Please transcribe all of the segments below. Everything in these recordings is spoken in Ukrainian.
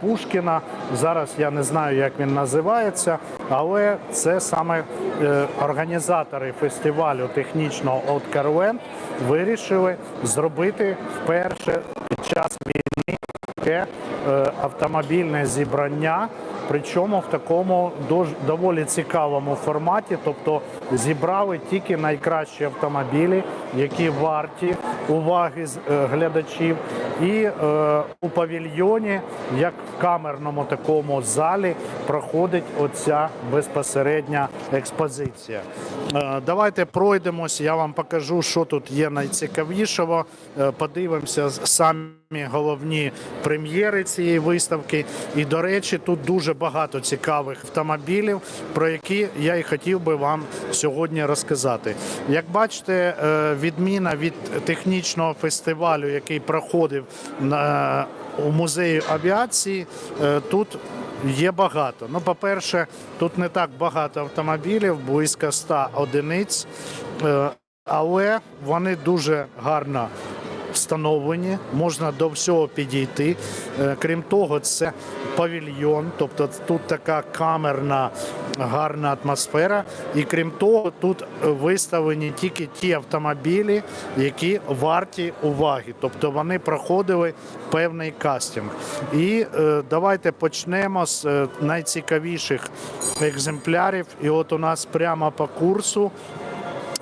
Пушкіна. Зараз я не знаю, як він називається, але це саме е, організатори фестивалю технічного от Карвен вирішили зробити вперше під час війни автомобільне зібрання. Причому в такому доволі цікавому форматі, тобто зібрали тільки найкращі автомобілі, які варті уваги е, глядачів, і е, у павільйоні, як в камерному такому залі, проходить оця безпосередня експозиція. Е, давайте пройдемось, я вам покажу, що тут є найцікавішого. Е, подивимося самі головні прем'єри цієї виставки. І, до речі, тут дуже багато цікавих автомобілів, про які я і хотів би вам сьогодні розказати. Як бачите, е, відміна від технічного фестивалю, який проходив на у музеї авіації, е, тут є багато. Ну, по-перше, тут не так багато автомобілів, близько 100 одиниць, е, але вони дуже гарно встановлені, можна до всього підійти. Е, Крім того, це павільйон, тобто тут така камерна гарна атмосфера. І крім того, тут виставлені тільки ті автомобілі, які варті уваги, тобто вони проходили певний кастинг. І е, давайте почнемо з е, найцікавіших екземплярів. І от у нас прямо по курсу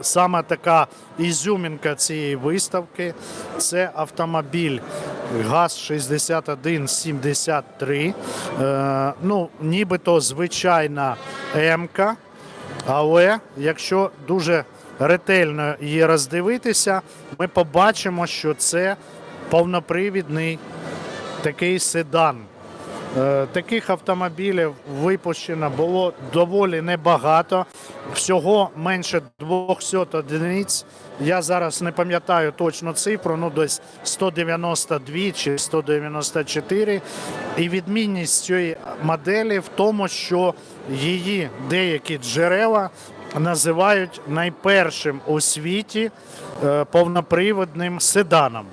Саме така ізюмінка цієї виставки це автомобіль ГАЗ-6173. Е, ну, нібито звичайна М-ка, але якщо дуже ретельно її роздивитися, ми побачимо, що це повнопривідний такий седан. Е, Таких автомобілів випущено було доволі небагато, всього менше 200 одиниць. Я зараз не пам'ятаю точну цифру, ну десь 192 чи 194. І відмінність цієї моделі в тому, що її деякі джерела називають найпершим у світі е, повноприводним седаном.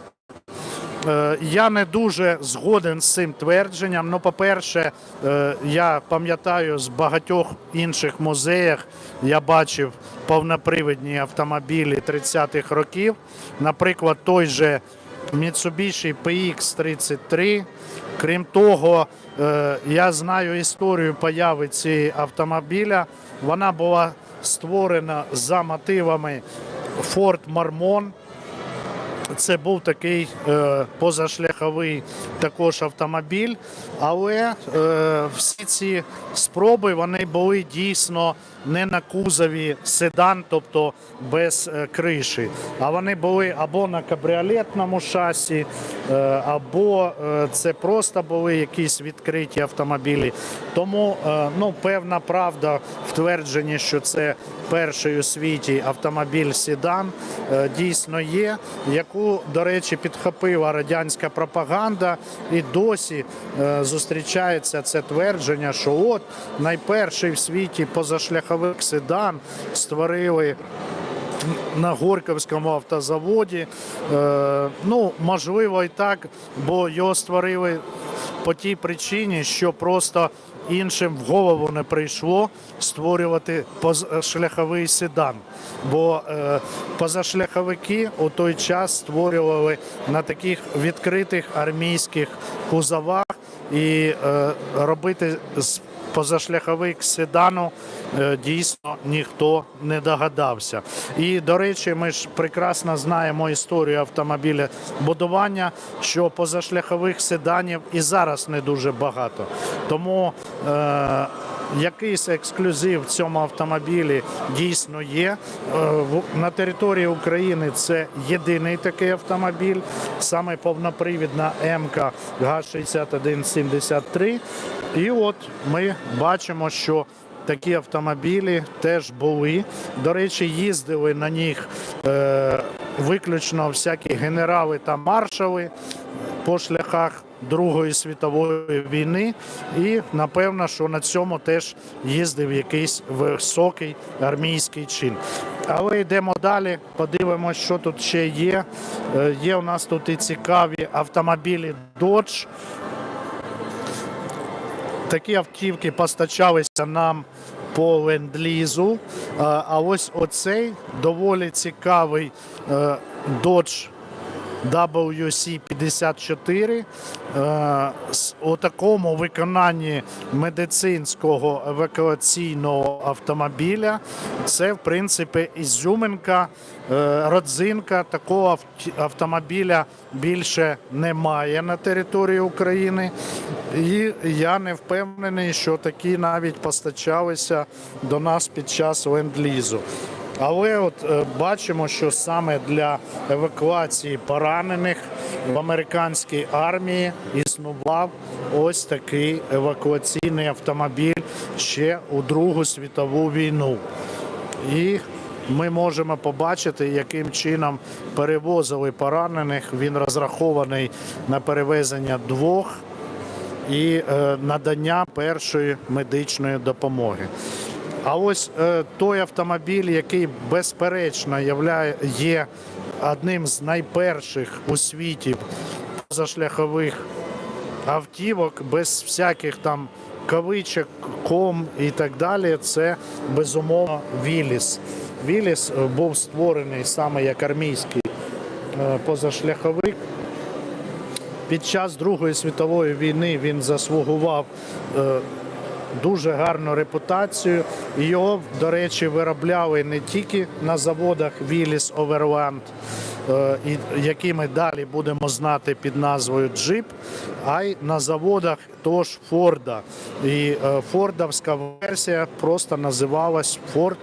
Е, Я не дуже згоден з цим твердженням. Ну, по-перше, е, я пам'ятаю з багатьох інших музеях я бачив повнопривідні автомобілі 30-х років. Наприклад, той же Mitsubishi PX-33. Крім того, е, я знаю історію появи цієї автомобіля. Вона була створена за мотивами Ford Marmon. Це був такий е, позашляховий також автомобіль, але е, всі ці спроби вони були дійсно не на кузові седан, тобто без е, криші, а вони були або на кабріолетному шасі, е, або е, це просто були якісь відкриті автомобілі. Тому е, ну, певна правда в твердженні, що це перший у світі автомобіль седан, е, дійсно є, яку, до речі, підхопила радянська пропаганда, і досі е, зустрічається це твердження, що от найперший в світі позашляховик седан створили на Горьковському автозаводі. Е, ну, можливо, і так, бо його створили по тій причині, що просто іншим в голову не прийшло створювати позашляховий седан. Бо е, позашляховики у той час створювали на таких відкритих армійських кузовах і е, робити з позашляховик седану е, дійсно ніхто не догадався. І до речі, ми ж прекрасно знаємо історію автомобіля будування, що позашляхових седанів і зараз не дуже багато. Тому е, Якийсь ексклюзив в цьому автомобілі дійсно є. Е, На території України це єдиний такий автомобіль, саме повнопривідна МК ГАЗ-6173. І от ми бачимо, що такі автомобілі теж були. До речі, їздили на них е, виключно всякі генерали та маршали по шляхах Другої світової війни, і напевно, що на цьому теж їздив якийсь високий армійський чин. Але йдемо далі, подивимося, що тут ще є. Е, Є у нас тут і цікаві автомобілі Dodge. Такі автівки постачалися нам по ленд-лізу. А ось оцей доволі цікавий е, Dodge WC-54 е, з- такому виконанні медицинського евакуаційного автомобіля. Це, в принципі, ізюминка, е, родзинка. Такого автомобіля більше немає на території України. І я не впевнений, що такі навіть постачалися до нас під час ленд-лізу. Але от е, бачимо, що саме для евакуації поранених в американській армії існував ось такий евакуаційний автомобіль ще у Другу світову війну. І ми можемо побачити, яким чином перевозили поранених. Він розрахований на перевезення двох і е, надання першої медичної допомоги. А ось е, той автомобіль, який безперечно є одним з найперших у світі позашляхових автівок, без всяких там кавичок, ком і так далі, це безумовно Віліс. Віліс був створений саме як армійський е, позашляховик. Під час Другої світової війни він заслугував е, дуже гарну репутацію. Його, до речі, виробляли не тільки на заводах Віліс Оверланд, е, які ми далі будемо знати під назвою Джип, а й на заводах того ж Форда. І е, фордовська версія просто називалась Ford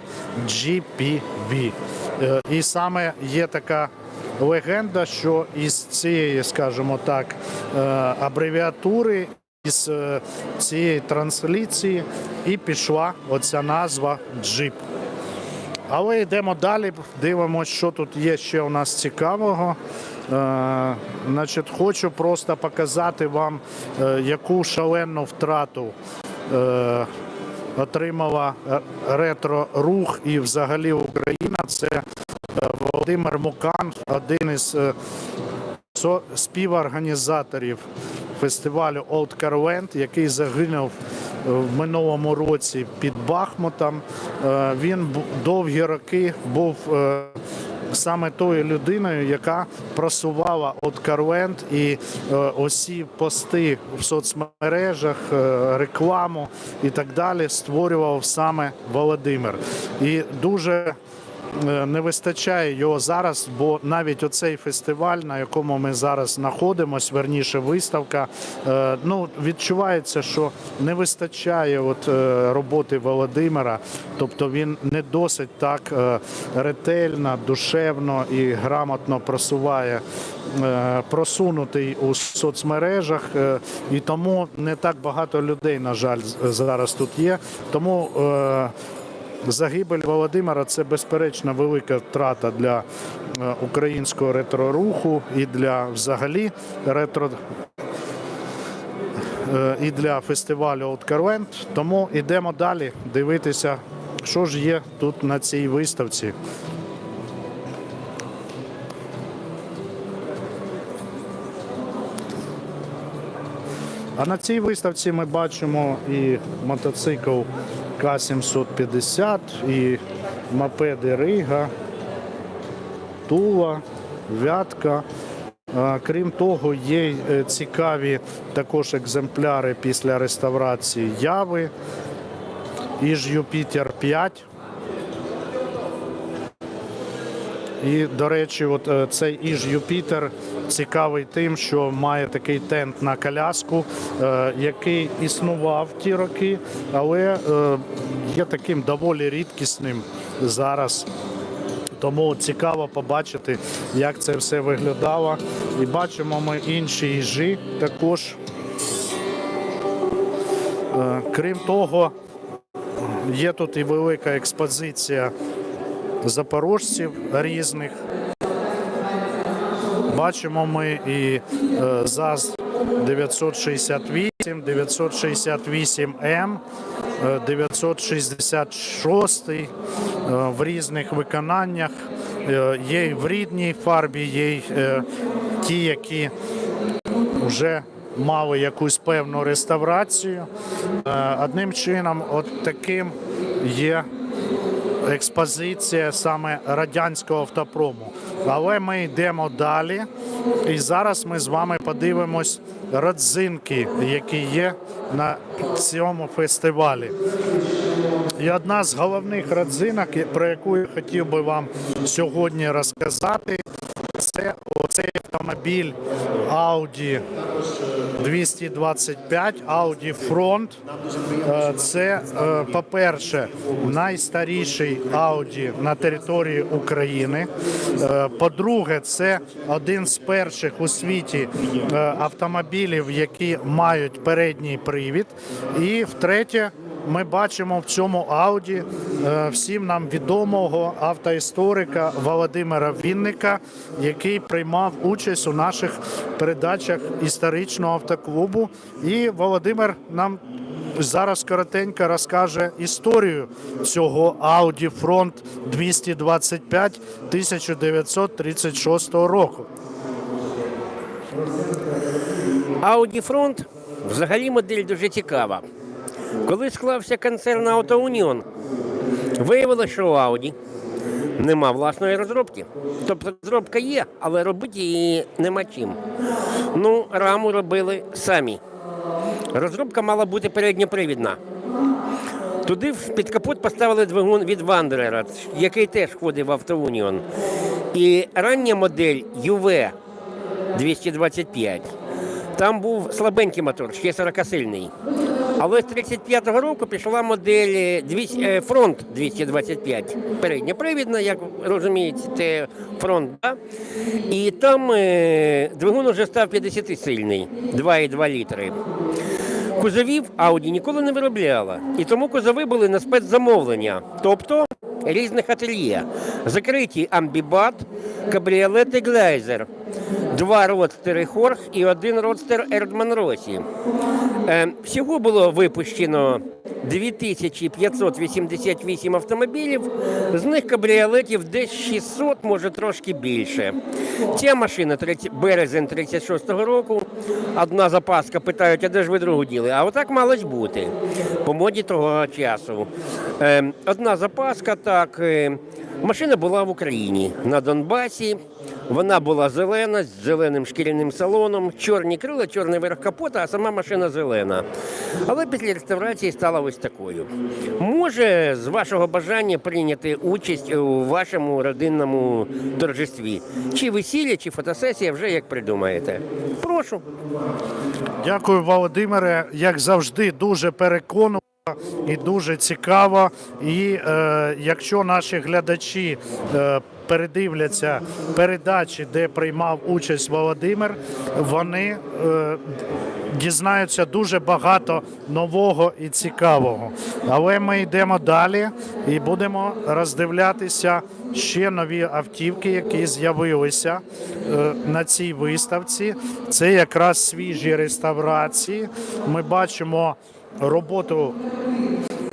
GPV. І саме є така легенда, що із цієї, скажімо так, е, абревіатури, із е, цієї трансліції і пішла оця назва джип. Але йдемо далі, дивимося, що тут є ще у нас цікавого. Е, значить, хочу просто показати вам, е, яку шалену втрату е, отримала е, ретро-рух і взагалі Україна. Це Володимир Мукан, один із е, співорганізаторів фестивалю Old Carland, який загинув е, в минулому році під Бахмутом. Е, Він довгі роки був саме тою людиною, яка просувала Old Carland і е, усі пости в соцмережах, рекламу і так далі створював саме Володимир. І дуже не вистачає його зараз, бо навіть оцей фестиваль, на якому ми зараз знаходимося, верніше виставка, е, ну відчувається, що не вистачає от е, роботи Володимира, тобто він не досить так е, ретельно, душевно і грамотно просуває. е, Просунутий у соцмережах, е, і тому не так багато людей, на жаль, зараз тут є. Тому е, Загибель Володимира це безперечно велика втрата для е, українського ретро-руху і для взагалі ретро. е, І для фестивалю Carland. Тому йдемо далі дивитися, що ж є тут на цій виставці. А на цій виставці ми бачимо і мотоцикл К-750, і мопеди Рига, Тула, Вятка. Крім того, є е, цікаві також екземпляри після реставрації Яви, Іж Юпітер 5. І, до речі, от е, цей Іж Юпітер цікавий тим, що має такий тент на коляску, е, який існував ті роки, але е, є таким доволі рідкісним зараз. Тому цікаво побачити, як це все виглядало. І бачимо ми інші їжі також. Е, Крім того, є тут і велика експозиція запорожців різних. Бачимо ми і е, ЗАЗ 968, 968М, е, 966 е, в різних виконаннях. Е, Є в рідній фарбі, є е, ті, які вже мали якусь певну реставрацію. Е, Одним чином, от таким є експозиція саме радянського автопрому. Але ми йдемо далі, і зараз ми з вами подивимось родзинки, які є на цьому фестивалі. І одна з головних родзинок, про яку я хотів би вам сьогодні розказати, це оцей автомобіль Audi 225 Audi Front. Е, Це, е, по-перше, найстаріший Audi на території України. Е, По-друге, це один з перших у світі автомобілів, які мають передній привід. І втретє, ми бачимо в цьому Ауді е, всім нам відомого автоісторика Володимира Вінника, який приймав участь у наших передачах історичного автоклубу. І Володимир нам зараз коротенько розкаже історію цього Audi Front 225 1936 року. Front взагалі модель дуже цікава. Коли склався концерн Union, виявилося, що у Audi нема власної розробки. Тобто розробка є, але робити її нема чим. Ну, раму робили самі. Розробка мала бути передньопривідна. Туди під капот поставили двигун від Wanderer, який теж входив в Автоуніон. І рання модель UV 225. Там був слабенький мотор, ще 40-сильний. Але з 35-го року пішла модель е, 200, е, фронт 225. Передньопривідна, як розумієте, це фронт. Да? І там е, двигун вже став 50-сильний, 2,2 літри. Кузовів Audi ніколи не виробляла. І тому кузови були на спецзамовлення. Тобто різних ательє. Закриті амбібат, кабріолет і глейзер. Два родстери Хорх і один родстер Ердман Росі. Всього було випущено 2588 автомобілів, з них кабріолетів десь 600, може трошки більше. Ця машина 30, березень 36-го року. Одна запаска питають, а де ж ви другу діли? А отак малось бути по моді того часу. Е, одна запаска, так. Е, машина була в Україні на Донбасі. Вона була зелена з зеленим шкіряним салоном, чорні крила, чорний верх капота, а сама машина зелена. Але після реставрації стала ось такою. Може, з вашого бажання прийняти участь у вашому родинному торжестві. Чи весілля, чи фотосесія, вже як придумаєте. Прошу. Дякую, Володимире. Як завжди, дуже переконливо і дуже цікаво. І е, якщо наші глядачі е, передивляться передачі, де приймав участь Володимир, вони е, дізнаються дуже багато нового і цікавого. Але ми йдемо далі і будемо роздивлятися ще нові автівки, які з'явилися е, на цій виставці. Це якраз свіжі реставрації. Ми бачимо роботу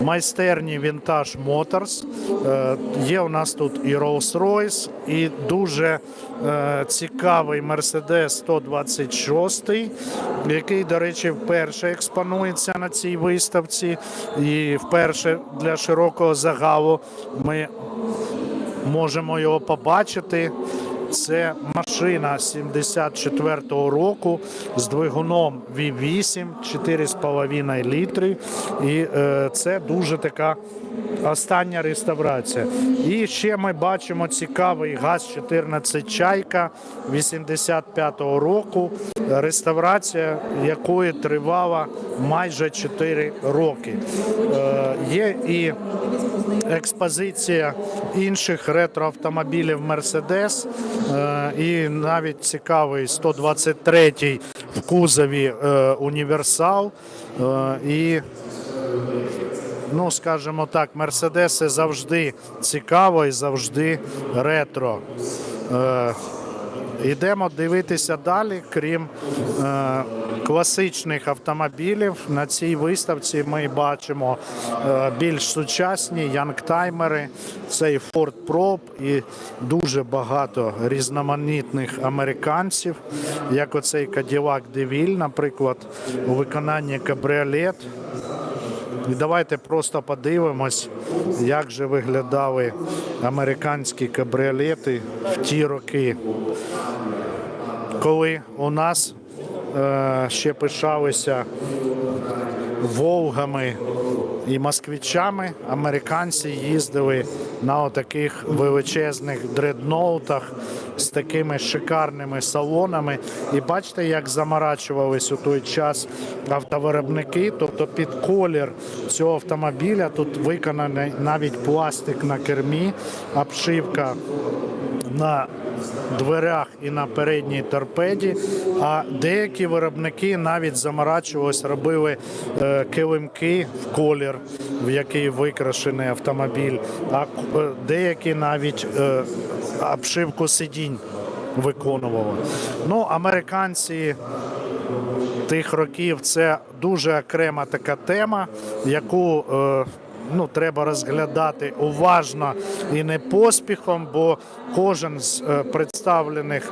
майстерні Vintage Motors. Е, Є у нас тут і Rolls-Royce, і дуже е, цікавий Mercedes 126, який, до речі, вперше експонується на цій виставці. І вперше для широкого загалу ми можемо його побачити. Це машина 74-го року з двигуном V8, 4,5 літри. І е, це дуже така остання реставрація. І ще ми бачимо цікавий ГАЗ-14 Чайка 85-го року, реставрація якої тривала майже 4 роки. Е, є і експозиція інших ретроавтомобілів е, і навіть цікавий 123-й в кузові е, універсал. Е, і Ну, скажімо так, мерседеси завжди цікаво і завжди ретро. Йдемо дивитися далі, крім е, класичних автомобілів. На цій виставці ми бачимо е, більш сучасні янгтаймери, цей Ford Probe і дуже багато різноманітних американців, як оцей Cadillac DeVille, наприклад, у виконанні кабріолет. І давайте просто подивимось, як же виглядали американські кабріолети в ті роки, коли у нас е, ще пишалися Волгами і москвичами, американці їздили на отаких величезних дредноутах з такими шикарними салонами. І бачите, як заморачувались у той час автовиробники. Тобто під колір цього автомобіля тут виконаний навіть пластик на кермі, обшивка на дверях і на передній торпеді. А деякі виробники навіть заморачувались, робили е, килимки в колір, в який викрашений автомобіль. А е, деякі навіть е, обшивку сидінь виконували. Ну, американці тих років це дуже окрема така тема, яку е, ну, треба розглядати уважно і не поспіхом, бо кожен з е, представлених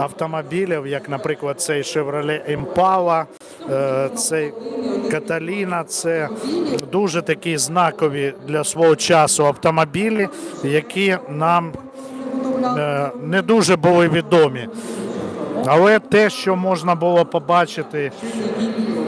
автомобілів, як, наприклад, цей Chevrolet Impala, е, цей Catalina, це дуже такі знакові для свого часу автомобілі, які нам е, не дуже були відомі. Але те, що можна було побачити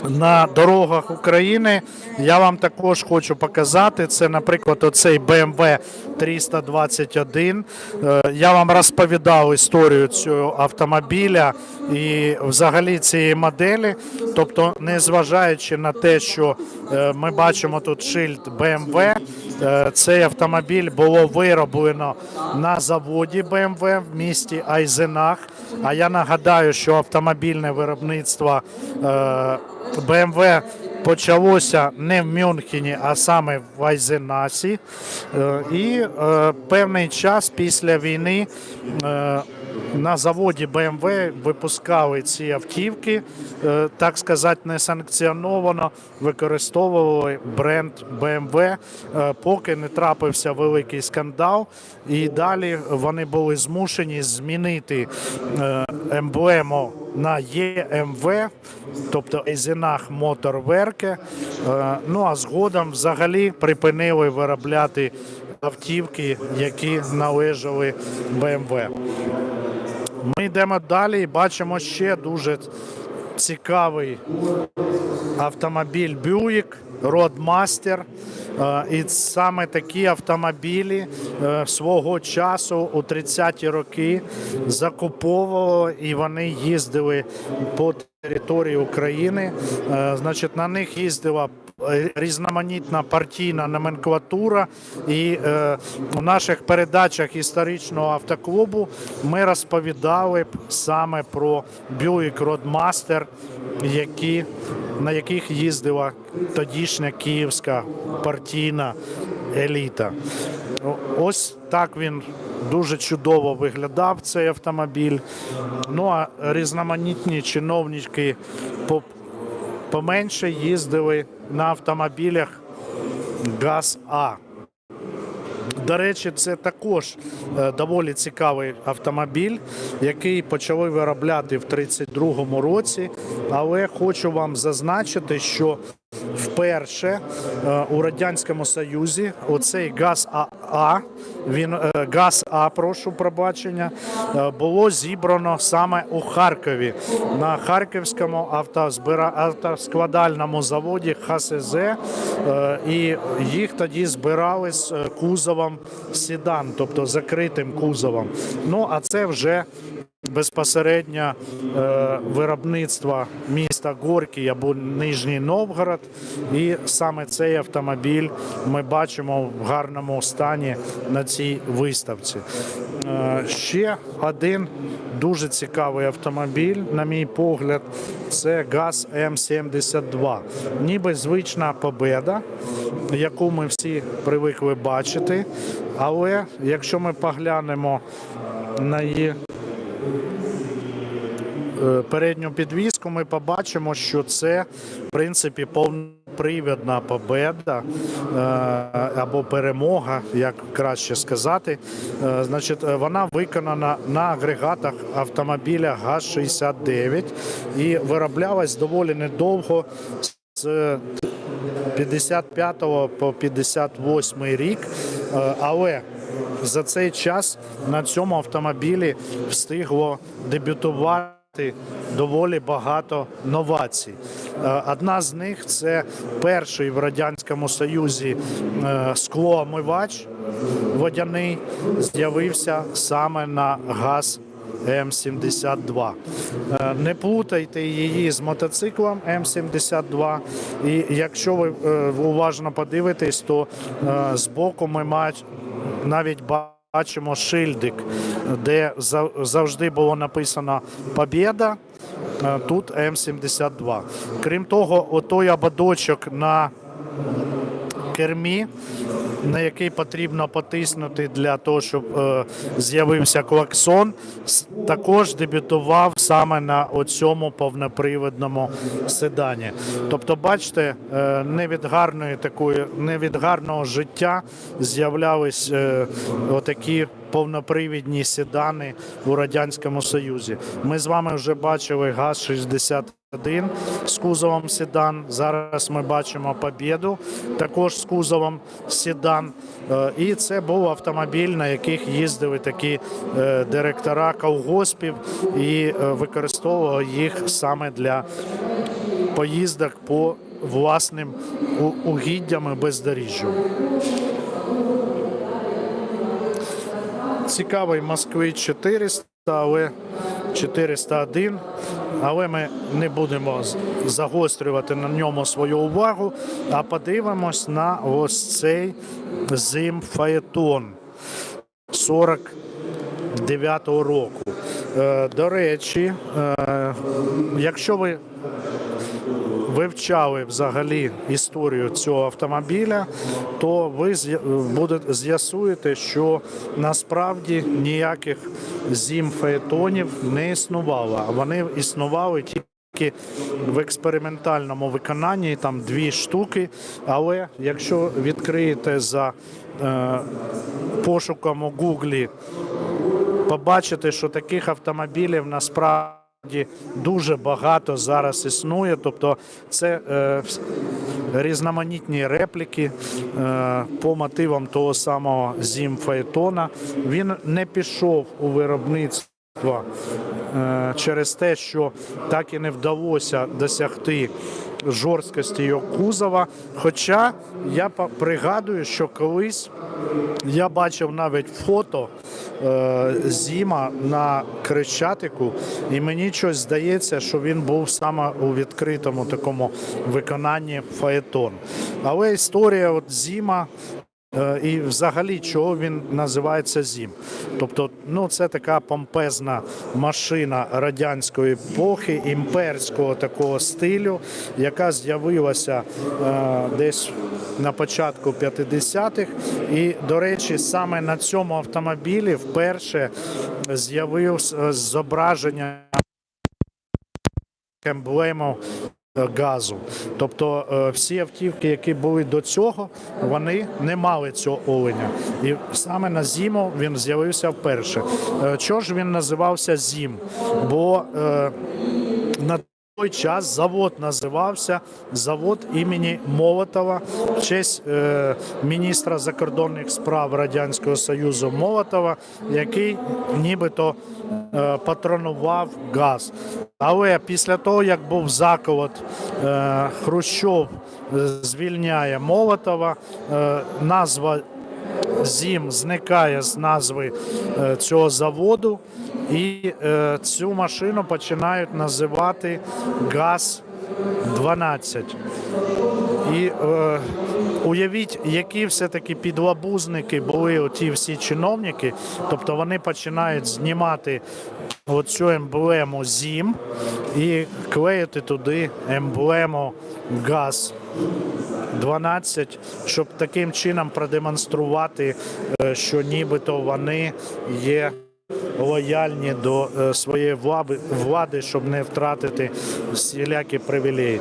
на дорогах України, я вам також хочу показати. Це, наприклад, оцей BMW 321. Е, Я вам розповідав історію цього автомобіля і взагалі цієї моделі. Тобто, незважаючи на те, що е, ми бачимо тут шильд BMW, е, цей автомобіль було вироблено на заводі BMW в місті Айзенах. А я нагадаю, що автомобільне виробництво е, BMW почалося не в Мюнхені, а саме в Айзенасі. Е, І е, певний час після війни е, на заводі BMW випускали ці автівки, так сказати, несанкціоновано використовували бренд е, поки не трапився великий скандал. І далі вони були змушені змінити емблему на ЄМВ, тобто Езінах Моторверке. Е, Ну а згодом взагалі припинили виробляти автівки, які належали БМВ. Ми йдемо далі і бачимо ще дуже цікавий автомобіль Buick Roadmaster. Е, І саме такі автомобілі е, свого часу у 30-ті роки закуповували і вони їздили по території України. Е, Значить, на них їздила різноманітна партійна номенклатура. І е, у наших передачах історичного автоклубу ми розповідали б саме про Buick Roadmaster, які, на яких їздила тодішня київська партійна еліта. Ось так він дуже чудово виглядав цей автомобіль. Ну а різноманітні чиновники по- поменше їздили на автомобілях ГАЗ-А. До речі, це також е, доволі цікавий автомобіль, який почали виробляти в 32-му році. Але хочу вам зазначити, що вперше е, у радянському Союзі оцей газ АА, він е, газ А, прошу пробачення, е, було зібрано саме у Харкові на харківському автозбира... автоскладальному заводі ХСЗ. І їх тоді збирали з кузовом седан, тобто закритим кузовом. Ну а це вже безпосередньо е, виробництва міста Горький або Нижній Новгород. І саме цей автомобіль ми бачимо в гарному стані на цій виставці. Е, ще один дуже цікавий автомобіль, на мій погляд, це ГАЗ М72. Ніби звична победа, яку ми всі привикли бачити. Але якщо ми поглянемо на її передню підвіску, ми побачимо, що це в принципі повнопривідна победа е, або перемога, як краще сказати. Е, Значить, е, вона виконана на агрегатах автомобіля ГАЗ-69 і вироблялась доволі недовго з 55 по 58 рік. Е, Але за цей час на цьому автомобілі встигло дебютувати доволі багато новацій. Е, Одна з них це перший в Радянському Союзі е, склоомивач водяний з'явився саме на газ М72. Е, Не плутайте її з мотоциклом М72. І якщо ви уважно подивитесь, то збоку ми мач- навіть бачимо шильдик, де завжди було написано Побєда. е, Тут М72. Крім того, отой ободочок на кермі, на який потрібно потиснути для того, щоб е, з'явився клаксон, також дебютував саме на оцьому повноприводному седані. Тобто, бачите, е, не від гарної такої, не від гарного життя з'являлись е, отакі повнопривідні седани у радянському союзі. Ми з вами вже бачили газ 60 один з кузовом седан. Зараз ми бачимо Побєду, також з кузовом седан. Е, І це був автомобіль, на яких їздили такі е, директора колгоспів і е, використовували їх саме для поїздок по власним угіддям і бездоріжжю. Цікавий Москвич 400, але 401, але ми не будемо загострювати на ньому свою увагу, а подивимось на ось цей зим Фаетон 49-го року. Е, До речі, е, якщо ви вивчали взагалі історію цього автомобіля, то ви з'ясуєте, що насправді ніяких зім фаетонів не існувало. Вони існували тільки в експериментальному виконанні, там дві штуки. Але якщо відкриєте за е, пошуком у Гуглі побачите, що таких автомобілів насправді дуже багато зараз існує. Тобто це е, різноманітні репліки е, по мотивам того самого Зім Фаетона. Він не пішов у виробництво е, через те, що так і не вдалося досягти жорсткості його кузова. Хоча я пригадую, що колись я бачив навіть фото е, Зіма на Крещатику, і мені щось здається, що він був саме у відкритому такому виконанні фаетон. Але історія от Зіма. Е, І взагалі, чого він називається Зім? Тобто, ну це така помпезна машина радянської епохи, імперського такого стилю, яка з'явилася е, десь на початку 50-х. І, до речі, саме на цьому автомобілі вперше з'явилось зображення емблему е, газу. Тобто е, всі автівки, які були до цього, вони не мали цього оленя. І саме на зиму він з'явився вперше. Е, Чого ж він називався Зім? Бо е, на той час завод називався завод імені Молотова в честь е, міністра закордонних справ Радянського Союзу Молотова, який нібито е, патронував газ. Але після того, як був заколот, е, Хрущов е, звільняє Молотова, е, назва Зім зникає з назви е, цього заводу, і е, цю машину починають називати ГАЗ-12. І е, уявіть, які все-таки підлабузники були оті всі чиновники. Тобто вони починають знімати оцю емблему ЗІМ і клеїти туди емблему ГАЗ. 12, щоб таким чином продемонструвати, е, що нібито вони є лояльні до е, своєї влади, влади, щоб не втратити всілякі привілеї.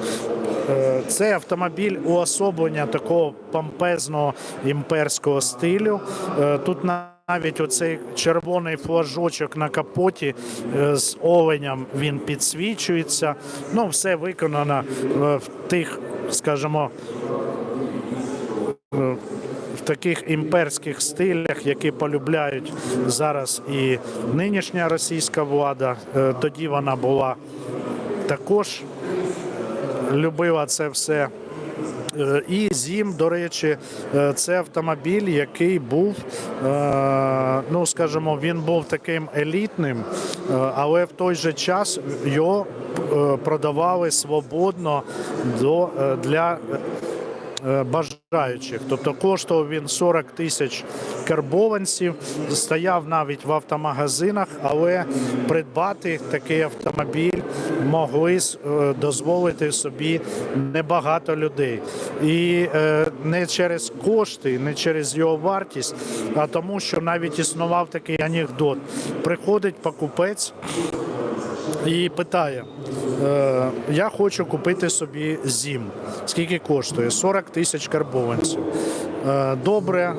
Е, Це автомобіль уособлення такого помпезного імперського стилю. Е, Тут на- навіть оцей червоний флажочок на капоті е, з оленям він підсвічується. Ну, все виконано в тих, скажімо, в таких імперських стилях, які полюбляють зараз і нинішня російська влада. Тоді вона була також любила це все. Е, І Зім, до речі, е, це автомобіль, який був, е, ну скажімо, він був таким елітним, але в той же час його продавали свободно до, для бажаючих. Тобто коштував він 40 тисяч карбованців, стояв навіть в автомагазинах, але придбати такий автомобіль могли е, дозволити собі небагато людей. І е, не через кошти, не через його вартість, а тому, що навіть існував такий анекдот. Приходить покупець і питає: е, я хочу купити собі зім. Скільки коштує? 40 тисяч карбованців. Е, Добре,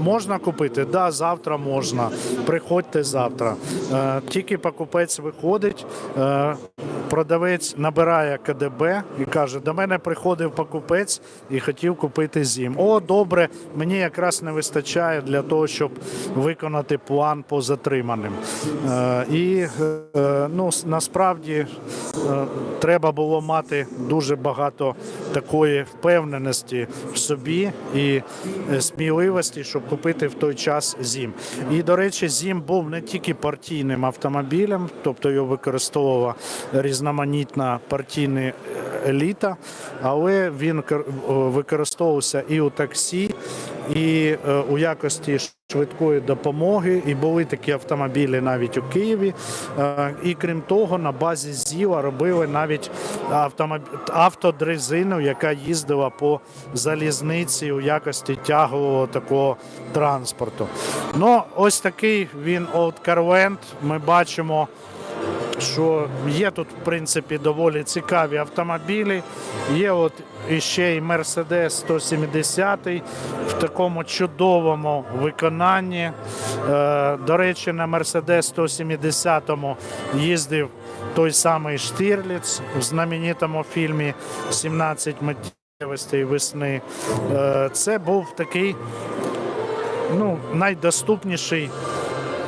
можна купити? Да, завтра можна. Приходьте завтра. Е, Тільки покупець виходить, е, продавець набирає КДБ і каже: до мене приходив покупець і хотів купити зім. О, добре, мені якраз не вистачає для того, щоб виконати план по затриманим. Е, І е, ну, насправді е, треба було мати дуже багато такої впевненості в собі і е, сміливості, щоб купити в той час зім. І до речі, зім був не тільки партійним автомобілем, тобто його використовувала різноманітна партійна е, еліта, але він використовувався і у таксі, і е, у якості швидкої допомоги. І були такі автомобілі навіть у Києві. Е, І крім того, на базі ЗІЛа робили навіть автомоб... автодрезину, яка їздила по залізниці у якості тягового такого транспорту. Ну, ось такий він Old Carvent. Ми бачимо що є тут, в принципі, доволі цікаві автомобілі. Є от іще і Mercedes 170 в такому чудовому виконанні. Е, До речі, на Mercedes 170 їздив той самий Штірліц в знаменитому фільмі «17 миттєвостей весни. Е, Це був такий ну, найдоступніший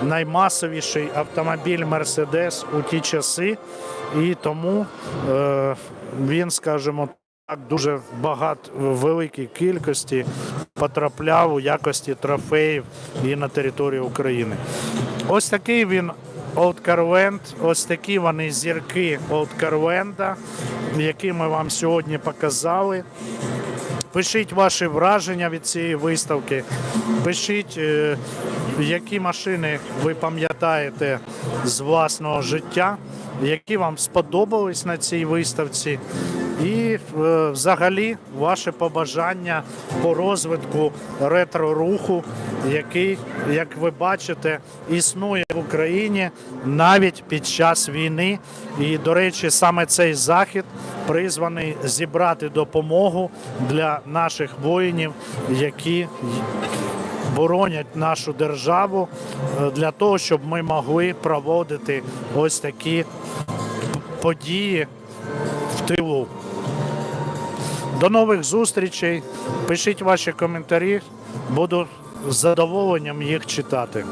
наймасовіший автомобіль Мерседес у ті часи, і тому е, він, скажімо так, дуже багато великій кількості потрапляв у якості трофеїв і на територію України. Ось такий він Old Carvent, ось такі вони зірки Old Carvent, які ми вам сьогодні показали. Пишіть ваші враження від цієї виставки. Пишіть, е, які машини ви пам'ятаєте з власного життя, які вам сподобались на цій виставці. І е, взагалі ваше побажання по розвитку ретро-руху, який, як ви бачите, існує в Україні навіть під час війни. І, до речі, саме цей захід призваний зібрати допомогу для наших воїнів, які боронять нашу державу е, для того, щоб ми могли проводити ось такі події в тилу. До нових зустрічей. Пишіть ваші коментарі. Буду з задоволенням їх читати.